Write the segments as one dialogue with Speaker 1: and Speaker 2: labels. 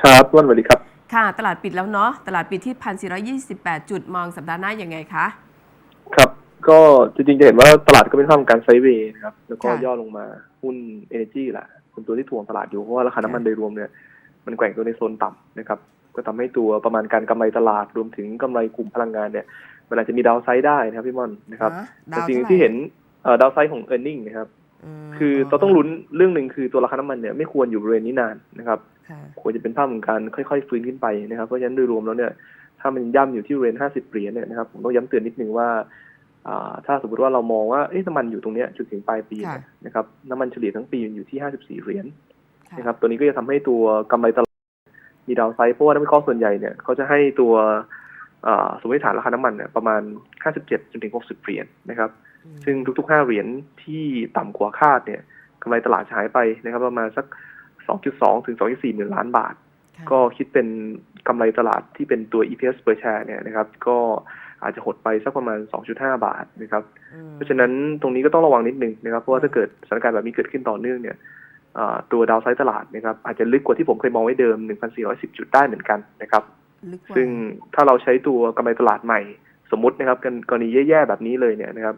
Speaker 1: ครับวันสวัสดีครับ
Speaker 2: ค่ะ ตลาดปิดแล้วเนาะตลาดปิดที่1,428จุดมองสัปดาห์หน้ายังไงคะ
Speaker 1: ครับ ก็จริงๆ จะเห็นว่าตลาดก็เป็นภาพของการไซด์เวย์นะครับ แล้วก็
Speaker 2: ค่ะ
Speaker 1: ย่อลงมาหุ้น Energy แหละเป็นตัวที่ถ่วงตลาดอยู่ เพราะว่าราคาน้ำมันโดยรวมเนี่ย มันแกว่งตัวในโซนต่ำนะครับ ก็ทำให้ตัวประมาณการกำไรตลาดรวมถึงกำไรกลุ่มพลังงานเนี่ย มันอาจจะมีดาวไซด์ได้นะครับพี่ม่อนนะครับ
Speaker 2: ฮะ
Speaker 1: แต่
Speaker 2: ดาว
Speaker 1: สิ่ง
Speaker 2: ท่าไร่
Speaker 1: ที่เห็นเอ่อดาวไซด์ของ e a r n i n g นะครับ
Speaker 2: ม
Speaker 1: คือเราต้องลุ้นเรื่องหนึ่งคือตัวราคาน้ำมันเนี่ยไม่ควรอยู่บริเวณนี้นานนะครับ
Speaker 2: ค่ะ
Speaker 1: ควรจะเป็นภาพของการค่อยๆ ฟื้นขึ้นไปนะครับ เพราะฉะนั้นโดยรวมแล้วเนี่ยถ้ามันย่ำอยู่ที่เรน50เหรียญเนี่ยนะครับผมต้องย้ำเตือนนิดนึงว่าอ่าถ้าสมมติว่าเรามองว่าเอ๊ะน้ำมันอยู่ตรงเนี้ยจุดถึงปลายปีเนี่ย
Speaker 2: ค่ะ
Speaker 1: นะครับน้ำมันเฉลี่ยทั้งปีมันอยู่ที่54เหรียญ
Speaker 2: ค่ะ
Speaker 1: นะครับตัวนี้ก็จะทำให้ตัวกำไรตลาดมีดาวไซด์เพราะว่านักวิเคราะห์ส่วนใหญ่เนี่ยเขาจะให้ตัวอ่าสมมติฐานราคาน้ำมันเนี่ยประมาณ 57จนถึง 60 เหรียญนะครับ
Speaker 2: อืม
Speaker 1: ซึ่งทุกๆ 5 เหรียญที่ต่ำกว่าคาดเนี่ยกำไรตลาดจะหายไปนะครับ ประมาณสัก 2.2 ถึง 2.4 หมื่นล้านบาท
Speaker 2: ค่ะ
Speaker 1: ก็คิดเป็นกำไรตลาดที่เป็นตัว EPS per share เนี่ยนะครับ ก็อาจจะหดไปสักประมาณ 2.5 บาทนะครับ
Speaker 2: อืม
Speaker 1: เพราะฉะนั้นตรงนี้ก็ต้องระวังนิดนึงนะครับ เพราะว่าถ้าเกิดสถานการณ์แบบนี้เกิดขึ้นต่อเนื่องเนี่ยอ่าตัวดาวไซด์ตลาดนะครับอาจจะลึกกว่าที่ผมเคยมองไว้เดิม 1,410 จุดได้เหมือนกันนะครับ
Speaker 2: ลึกกว่า
Speaker 1: ซึ่งถ้าเราใช้ตัวกำไรตลาดใหม่สมมตินะครับกันกรณีแย่ๆแบบนี้เลยเนี่ยนะครับ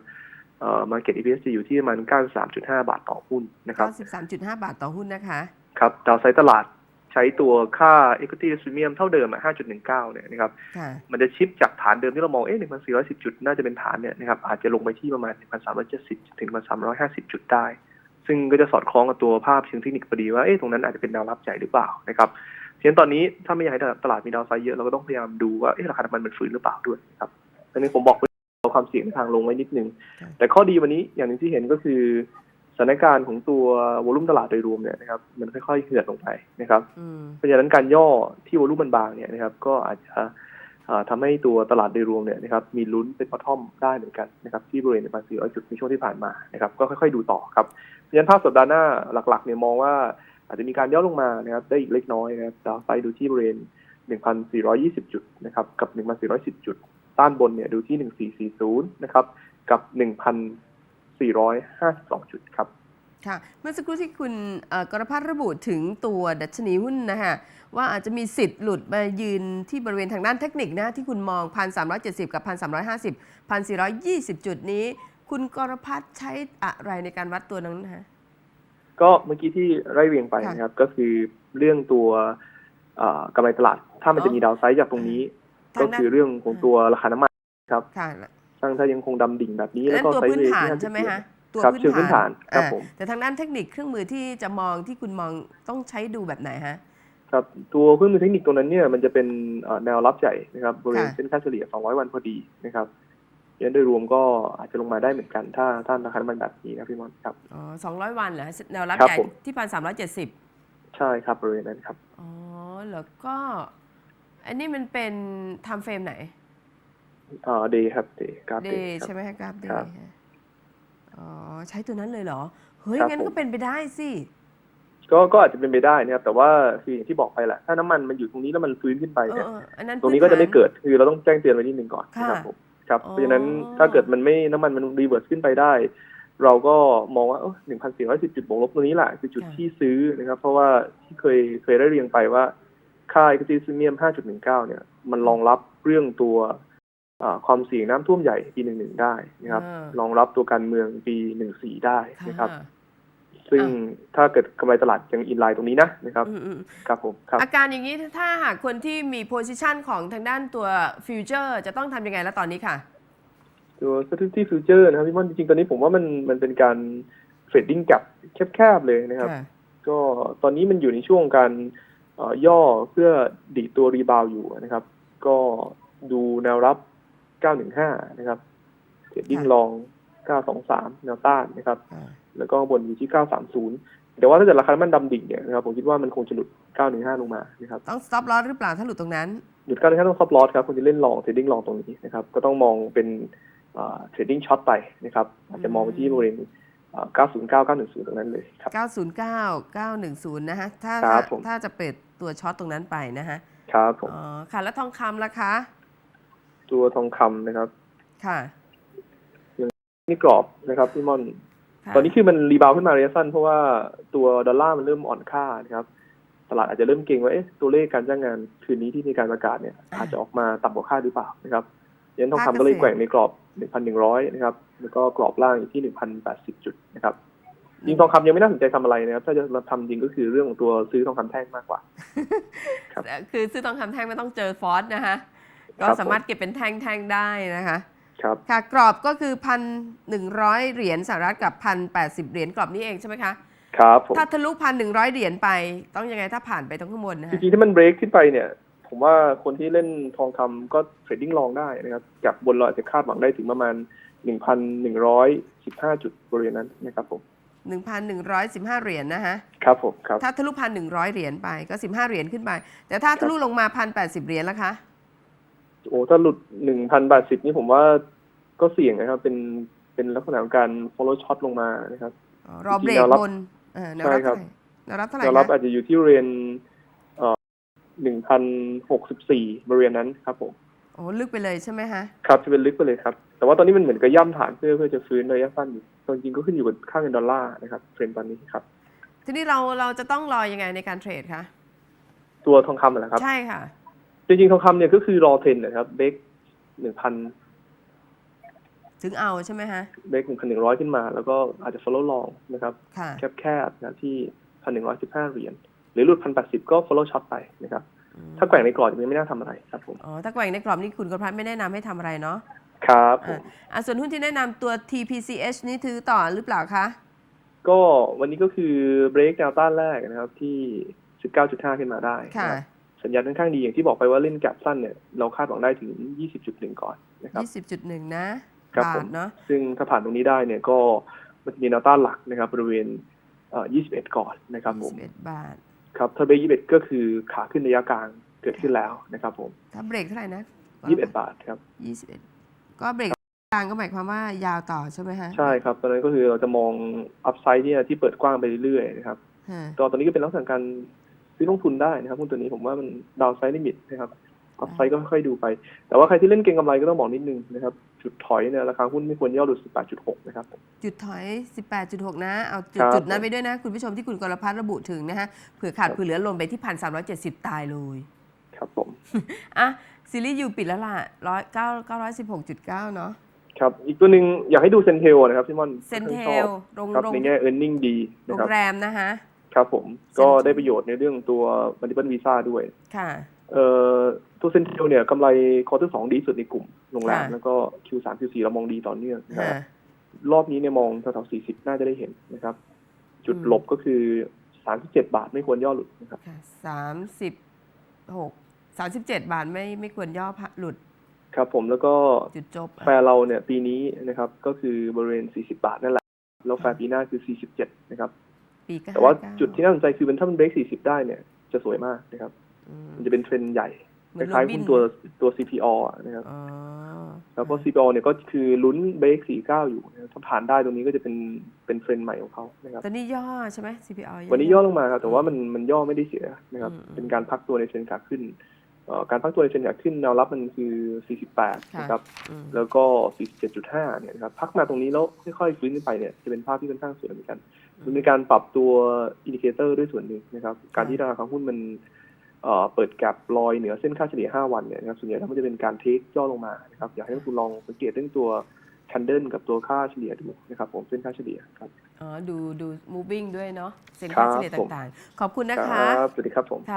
Speaker 1: เอ่อ market EPS จะอยู่ที่ประมาณ 93.5 บาทต่อหุ้นนะครับ
Speaker 2: 93.5 บาทต่อหุ้นนะคะ
Speaker 1: ครับดาวไซด์ตลาดใช้ตัวค่า equity premium เท่าเดิมอะ5.19 เนี่ยนะครับ
Speaker 2: ค่ะ
Speaker 1: มันจะชิปจากฐานเดิมที่เรามอง เอ๊ะ1,410 จุด น่าจะเป็นฐานเนี่ยนะครับ อาจจะลงไปที่ประมาณ 1,370 ถึง 1,350 จุดได้ ซึ่งก็จะสอดคล้องกับตัวภาพเชิงเทคนิคพอดีว่า เอ๊ะ ตรงนั้นอาจจะเป็นแนวรับใหญ่หรือเปล่านะครับฉะนั้นตอนนี้ถ้าไม่อยากให้ตลาดมีดาวไซด์เยอะเราก็ต้องพยายามดูว่า เอ๊ะ ราคาน้ำมันมันฟื้นหรือเปล่าด้วยนะครับอันนี้ผมบอกไว้เอาความเสี่ยงในทางลงไว้นิดนึง
Speaker 2: ครับ
Speaker 1: แต่ข้อดีวันนี้อย่างหนึ่งที่เห็นก็คือ สถานการณ์ของตัววอลุ่มตลาดโดยรวมเนี่ยนะครับมันค่อยๆเหือดลงไปนะครับ
Speaker 2: อืม
Speaker 1: เพราะฉะนั้นการย่อที่วอลุ่มมันบางเนี่ยนะครับก็อาจจะอ่าทำให้ตัวตลาดโดยรวมเนี่ยนะครับมีลุ้นเป็นพอทอมได้เหมือนกันนะครับที่บริเวณประมาณ400 จุดในช่วงที่ผ่านมานะครับก็ค่อยๆดูต่อครับเพราะฉะนั้นภาพสัปดาห์หน้าหลักๆเนี่ยมองว่าอาจจะมีการย่อลงมานะครับได้อีกเล็กน้อยนะครับดาวไซด์ดูที่บริเวณ 1,420 จุดนะครับกับ 1,410 จุด ต้านบนเนี่ยดูที่ 1440 นะครับกับ 1,452 จุดครับ
Speaker 2: ค่ะ เมื่อสักครู่ที่คุณเอ่อกรพัฒน์ระบุถึงตัวดัชนีหุ้นนะคะว่าอาจจะมีสิทธิ์หลุดมายืนที่บริเวณทางด้านเทคนิคนะที่คุณมอง 1,370 กับ 1,350 1,420 จุดนี้ คุณกรพัฒน์ใช้อะไรในการวัดตัวนั้นนะคะ
Speaker 1: ก็เมื่อกี้ที่ไล่เรียงไป
Speaker 2: ค่ะ
Speaker 1: นะครับ ก็คือเรื่องตัวเอ่อกำไรตลาด ถ้ามัน
Speaker 2: อ๋อ
Speaker 1: จะมีดาวไซด์จากตรงนี้
Speaker 2: ทาง
Speaker 1: ก็
Speaker 2: ด้าน
Speaker 1: คือเรื่องของตัวราคาน้ำมันครับ
Speaker 2: ค่ะ
Speaker 1: ทั้งถ้ายังคงดำดิ่งแบบนี้
Speaker 2: นั่
Speaker 1: แล้ว
Speaker 2: น
Speaker 1: ก็
Speaker 2: ตัว
Speaker 1: ไซด์
Speaker 2: พื้น
Speaker 1: เวย์
Speaker 2: ฐาน
Speaker 1: ที่50
Speaker 2: ใช่ไหมคะตัว
Speaker 1: ครับเชิงพื้นฐานครับ
Speaker 2: อ่า
Speaker 1: ผม
Speaker 2: แต่ทางด้านเทคนิคเครื่องมือที่จะมองที่คุณมองต้องใช้ดูแบบไหนฮะ
Speaker 1: ครับตัวเครื่องมือเทคนิคตรงนั้นเนี่ยมันจะเป็นเอ่อแนวรับใหญ่นะครับบริเวณ
Speaker 2: ค่ะ
Speaker 1: เส้นค่าเฉลี่ย 200 วันพอดีนะครับยันโดยรวมก็อาจจะลงมาได้เหมือนกัน ถ้าถ้าราคาน้ำมันแบบนี้นะพี่มอนครับ
Speaker 2: อ๋อ200 วันเหรอฮะแนวรับ
Speaker 1: ครับ
Speaker 2: ใหญ่
Speaker 1: ผม
Speaker 2: ที่1,370
Speaker 1: ใช่ครับบริเวณนั้นครับ
Speaker 2: อ๋อแล้วก็ อันนี้มันเป็นไทม์เฟรมไหน
Speaker 1: เอ่อเดย์ครับเดย์กราฟ
Speaker 2: เด
Speaker 1: เดย์
Speaker 2: ย์
Speaker 1: ครับ
Speaker 2: ใช่ไหมคะกราฟเด
Speaker 1: ครับ
Speaker 2: ย์อ๋อใช้ตัวนั้นเลยเหรอ เฮ้ย
Speaker 1: ครับ
Speaker 2: งั้น
Speaker 1: ผม
Speaker 2: ก็เป็นไปได้สิ
Speaker 1: ก็ก็อาจจะเป็นไปได้นะครับ แต่ว่าคืออย่างที่บอกไปแหละถ้าน้ำมันมันอยู่ตรงนี้แล้วมันฟื้นขึ้นไป
Speaker 2: เอ
Speaker 1: เนี่ย
Speaker 2: อเอออันนั้น
Speaker 1: ตรงนี้ก็จะไม่เกิดคือเราต้องแจ้งเตือนไว้นิดนึงก่อน
Speaker 2: ค่ะ
Speaker 1: นะครับผมครับ
Speaker 2: อ๋อ
Speaker 1: เพราะฉะนั้นถ้าเกิดมันไม่น้ำมันมันรีเวิร์สขึ้นไปได้ เราก็มองว่าเออหนึ่งพันสี่ร้อยสิบจุดบวกลบตรงนี้แหละคือจุดที่ซื้อนะครับ เพราะว่าที่เคยเคยได้เรียงไปว่าค่า equity premium 5.19 เนี่ย มันรองรับเรื่องตัวอ่า ความเสี่ยงน้ำท่วมใหญ่ปี11ได้นะครับ
Speaker 2: อ่าร
Speaker 1: องรับตัวการเมืองปี14ได้นะครับ
Speaker 2: ค่ะ
Speaker 1: ซึ่งถ้าเกิดกำไรตลาดยังอินไลน์ตรงนี้นะนะครับ
Speaker 2: อืมอืม
Speaker 1: ครับผมครับ
Speaker 2: อาการอย่างนี้ถ้าหากคนที่มีโพ i ิชันของทางด้านตัวฟิวเจอร์จะต้องทำยังไงแล้วตอนนี้ค่ะ
Speaker 1: ตัว security future นะครับพี่ม่อนจริงๆ ตอนนี้ผมว่ามันมันเป็นการเทรดดิ้งกับแคบๆเลยนะครับ
Speaker 2: ค่ะ
Speaker 1: ก็ตอนนี้มันอยู่ในช่วงการเอ่อย่อเพื่อดีดตัวรีบาวอยู่นะครับ ก็ดูแนวรับ 915 นะครับเทรดดิ้ง
Speaker 2: ค่ะ
Speaker 1: ลอง 923 แนวต้านนะครับ
Speaker 2: อ่า
Speaker 1: แล้วก็บนอยู่ที่ 930 แต่ว่าถ้าเกิดราคาน้ำมันดำดิ่งเนี่ยนะครับผมคิดว่ามันคงจะหลุด 915 ลงมานะครับ
Speaker 2: ต้อง stop loss หรือเปล่าถ้าหลุดตรงนั้น
Speaker 1: หยุดการแค่ต้องซับลอสครับคุณจะเล่นลองเทรดดิ้งลองตรงนี้นะครับก็ต้องมองเป็นเทรดดิ้งช็อตไปนะครับอาจจะมองไปที่บริเวณอ่า909 910 ตรงนั้นเลยครับ
Speaker 2: 909 910 นะฮะ ถ้า
Speaker 1: ครับ
Speaker 2: ถ้า
Speaker 1: ผม
Speaker 2: ถ้าจะเปิดตัวช็อตตรงนั้นไปนะฮะ
Speaker 1: ครับผม
Speaker 2: อ๋อ ค่ะ แล้วทองคำล่ะคะ
Speaker 1: ตัวทองคำนะครับ
Speaker 2: ค่ะ
Speaker 1: นี่กรอบนะครับพี่ม่อน
Speaker 2: ค่ะ
Speaker 1: ตอนนี้คือมันรีบาวด์ขึ้นมาระยะสั้นเพราะว่าตัวดอลลาร์มันเริ่มอ่อนค่านะครับ ตลาดอาจจะเริ่มเก่งว่าเอ๊ะตัวเลขการจ้างงานคืนนี้ที่มีการประกาศเนี่ย
Speaker 2: อ่า
Speaker 1: อาจจะออกมาต่ำกว่าคาดหรือเปล่านะครับดังนั้นทอง
Speaker 2: ภาค
Speaker 1: คำก็เลย
Speaker 2: เกษตร
Speaker 1: แกว่งในกรอบ 1,100 นะครับ แล้วก็กรอบล่างอยู่ที่ 1,080 จุดนะครับยิงทองคำยังไม่น่าสนใจทำอะไรนะครับ ถ้าจะทำจริงก็คือเรื่องของตัวซื้อทองคำแท่งมากกว่า ครับ
Speaker 2: คือซื้อทองคำแท่งไม่ต้องเจอฟอสนะคะ ก็
Speaker 1: ครับผม
Speaker 2: สามารถเก็บเป็นแท่งๆได้นะคะ
Speaker 1: ครับ
Speaker 2: ค่ะกรอบก็คือพันหนึ่งร้อยเหรียญสหรัฐกับพันแปดสิบเหรียญกรอบนี้เองใช่ไหมคะ
Speaker 1: ครับผม
Speaker 2: ถ้าทะลุพันหนึ่งร้อยเหรียญไปต้องยังไงถ้าผ่านไปตรงข้างบนนะ
Speaker 1: จ
Speaker 2: คะ
Speaker 1: ริงๆถ้ามันเบรกขึ้นไปเนี่ย ผมว่าคนที่เล่นทองคำก็เทรดดิ้งลองได้นะครับกับบนเราอาจจะคาดหวังได้ถึงประมาณ1,115จุดบริเวณนั้นนะครับผม
Speaker 2: หนึ่งพันหนึ่งร้อยสิบห้าเหรียญนะคะ
Speaker 1: ครับผมครับ
Speaker 2: ถ้าทะลุพันหนึ่งร้อยเหรียญไปก็สิบห้าเหรียญขึ้นไป แต่ถ้าทะลุลงมาพันแปดสิบเหรียญละคะ
Speaker 1: โอ้ถ้าหลุด1,080นี่ผมว่าก็เสี่ยงนะครับ เป็นเป็นลักษณะของการ follow shot ลงมานะครับ
Speaker 2: อ๋อรอเบร
Speaker 1: แน
Speaker 2: ก
Speaker 1: วรับ
Speaker 2: บนเออแนวรับ
Speaker 1: ใช่ครั
Speaker 2: เท่า
Speaker 1: บ
Speaker 2: ไหร่แนวรับเท่าไหร่
Speaker 1: แนวรับ
Speaker 2: คะ
Speaker 1: อาจจะอยู่ที่เรียนเอ่อ1,064บริเวณนั้นครับผม
Speaker 2: โอ้ลึกไปเลยใช่ไหมคะ
Speaker 1: ครับจะเป็นลึกไปเลยครับ แต่ว่าตอนนี้มันเหมือนกับย่ำฐานเพื่อเพื่อจะฟื้นระยะสั้นอยู่ตอนจริงก็ขึ้นอยู่กับค่าเงินดอลลาร์นะครับเทรนด์ตอนนี้ครับ
Speaker 2: ทีนี้เราเราจะต้องรอยังไงในการเทรดคะ
Speaker 1: ตัวทองคำนะครับ
Speaker 2: ใช่ค่ะ
Speaker 1: จริงๆทองคำเนี่ยก็คือรอเทรนด์นะครับ เบรกหนึ่งพัน
Speaker 2: ถึงเอาใช่ไหมฮะ
Speaker 1: เบรกหนึ่งพันหนึ่งร้อยขึ้นมา แล้วก็อาจจะ follow long นะครับ
Speaker 2: ค่ะ
Speaker 1: แคบๆนะที่พันหนึ่งร้อยสิบห้าเหรียญหรือหลุดพันแปดสิบก็ follow shot ไปนะครับ
Speaker 2: อืม
Speaker 1: ถ้าแกว่งในกรอบยังไม่น่าทำอะไรครับผม
Speaker 2: อ๋อถ้าแกว่งในกรอบนี้คุณกรพัฒน์ไม่แนะนำให้ทำอะไรเนาะ
Speaker 1: ครับผม
Speaker 2: อะส่วนหุ้นที่แนะนำตัว TPCH นี่ถือต่อหรือเปล่าคะ
Speaker 1: ก็วันนี้ก็คือเบรกแนวต้านแรกนะครับที่สิบเก้าจุดห้าขึ้นมาได้
Speaker 2: ค่ะ
Speaker 1: นะครับ สัญญาณค่อนข้างดีอย่างที่บอกไปว่าเล่นแกลบสั้นเนี่ยเราคาดหวังได้ถึงยี่สิบจุดหนึ่งก่อนนะครับ
Speaker 2: 20.1 นะครับบา
Speaker 1: ผ
Speaker 2: ท
Speaker 1: ม
Speaker 2: เนาะ
Speaker 1: ซึ่งถ้าผ่านตรงนี้ได้เนี่ยก็มันจะมีแนวต้านหลักนะครับบริเวณเอ่อ21 ก่อนนะครับผม
Speaker 2: 21 บาท
Speaker 1: ครับถ้าเบรก21 ก็คือขาขึ้นระยะกลางเกิดขึ้นแล้วนะครับผม
Speaker 2: ถ้าเบรกเท่าไหร่นะ
Speaker 1: 21 บาทครับ
Speaker 2: 21 ก็เบรกกลางก็หมายความว่ายาวต่อใช่ไหมฮะ
Speaker 1: ใช่ครับตอนนั้นก็คือเราจะมองอัพไซด์เนี่ยที่เปิดกว้างไปเรื่อยๆนะครับ
Speaker 2: ฮะ
Speaker 1: ก็ตอนนี้ก็เป็นลักษณะการ ซื้อลงทุนได้นะครับหุ้นตัวนี้ผมว่ามันดาวไซด์ลิมิตนะครับอัพไซด์ก็ค่อยๆดูไป แต่ว่าใครที่เล่นเก็งกำไรก็ต้องบอกนิดนึงนะครับ จุดถอยเนี่ยราคาหุ้นไม่ควรย่อหลุด 18.6 นะครับผม
Speaker 2: จุดถอย 18.6 นะ เอาจุด
Speaker 1: ครับ
Speaker 2: จุดนั้นไปด้วยนะ คุณผู้ชมที่คุณกรพัฒน์ระบุถึงนะฮะเผื่อขาด
Speaker 1: ครับ
Speaker 2: เผื่อเหลือลงไปที่1,370ตายเลย
Speaker 1: ครับผม
Speaker 2: อะ ซีรีส์ยูปิดแล้วล่ะร้อยเก้าเก้าร้อยสิบหกจุดเก้าเนาะ
Speaker 1: ครับ อีกตัวหนึ่งอยากให้ดูเซนเทลนะครับพี่มอน
Speaker 2: เซนเท
Speaker 1: ชอบ
Speaker 2: ลโรง
Speaker 1: ครับ
Speaker 2: โรง
Speaker 1: ในแง่ e a r n i n g ดี
Speaker 2: โร
Speaker 1: นะ
Speaker 2: ง
Speaker 1: ครับ
Speaker 2: แรมนะคะ
Speaker 1: ครับผม
Speaker 2: Central
Speaker 1: ก็ได้ประโยชน์ในเรื่องตัว multiple visa ด้วย
Speaker 2: ค่ะ
Speaker 1: เอ่อตัวเซนเทลเนี่ยกำไรคอร์เตอร์สองดีที่สุดในกลุ่มโรงแรม
Speaker 2: ค่ะ
Speaker 1: แล้วก็ Q3 Q4 เรามองดีต่อเนื่องนะครับ
Speaker 2: ฮะ
Speaker 1: รอบนี้เนี่ยมองแถวๆ40น่าจะได้เห็นนะครับ จุด
Speaker 2: อืม
Speaker 1: หลบก็คือ37บาทไม่ควรย่อหลุดนะครับ
Speaker 2: ค่ะสามสิบหกสามสิบเจ็ดบาทไม่ไม่ควรย่อหลุด
Speaker 1: ครับผมแล้วก็
Speaker 2: จุดจบ
Speaker 1: แฟร์เราเนี่ยปีนี้นะครับ ก็คือบริเวณ40บาทนั่นแหละแล้วแฟร์ปีหน้าคือ47นะครับ
Speaker 2: ปีก็
Speaker 1: แต่ว่า
Speaker 2: 59
Speaker 1: จุดที่น่าสนใจคือมันถ้ามันเบรก40ได้เนี่ย จะสวยมากนะครับ
Speaker 2: อืม
Speaker 1: มันจะเป็นเทรนด์ใหญ่
Speaker 2: เห
Speaker 1: ค
Speaker 2: มือน
Speaker 1: ล้ายๆ
Speaker 2: โรบิ
Speaker 1: หุ้
Speaker 2: น
Speaker 1: นตัวตัว CPO อะนะครับ
Speaker 2: อ๋อ
Speaker 1: แล้วก็ CPO เนี่ยก็คือลุ้นเบรก49 อยู่นะครับถ้าผ่านได้ตรงนี้ก็จะเป็นเป็นเทรนด์ใหม่ของเขานะครับ
Speaker 2: ตอนนี้ย่อใช่ไหม CPO
Speaker 1: วันนี้ย่อลงมาครับแต่ว่ามันมันย่อไม่ได้เสียนะครับ
Speaker 2: อืม
Speaker 1: เป็นการพักตัวในเทรนด์ขาขึ้นเอ่อ การพักตัวในเทรนด์ขาขึ้นแนวรับมันคือ 48 นะครับ
Speaker 2: อืม
Speaker 1: แล้วก็ 47.5 เนี่ยนะครับ พักมาตรงนี้แล้วค่อยๆฟื้นขึ้นไปเนี่ย จะเป็นภาพที่ค่อนข้างสวยเหมือนกัน มันมีการปรับตัวอินดิเคเตอร์ด้วยส่วนหนึ่งนะครับ การที่ราคาหุ้นมันเอ่อเปิดแกลบลอยเหนือเส้นค่าเฉลี่ย 5 วันเนี่ยนะครับ ส่วนใหญ่แล้วมันจะเป็นการเทคย่อลงมา นะครับ อยากให้คุณลองสังเกตเรื่องตัวคันเดิลกับตัวค่าเฉลี่ยดูนะครับผมเส้นค่าเฉลี่ยครับ
Speaker 2: อ๋อ ดูดู moving ด้วยเนาะเซ็น
Speaker 1: ครั
Speaker 2: ค่า
Speaker 1: บ
Speaker 2: เฉลี่ย
Speaker 1: ผม
Speaker 2: ต่างๆ ขอบคุณนะ
Speaker 1: ค
Speaker 2: คะ
Speaker 1: รับสวัสดีครับผม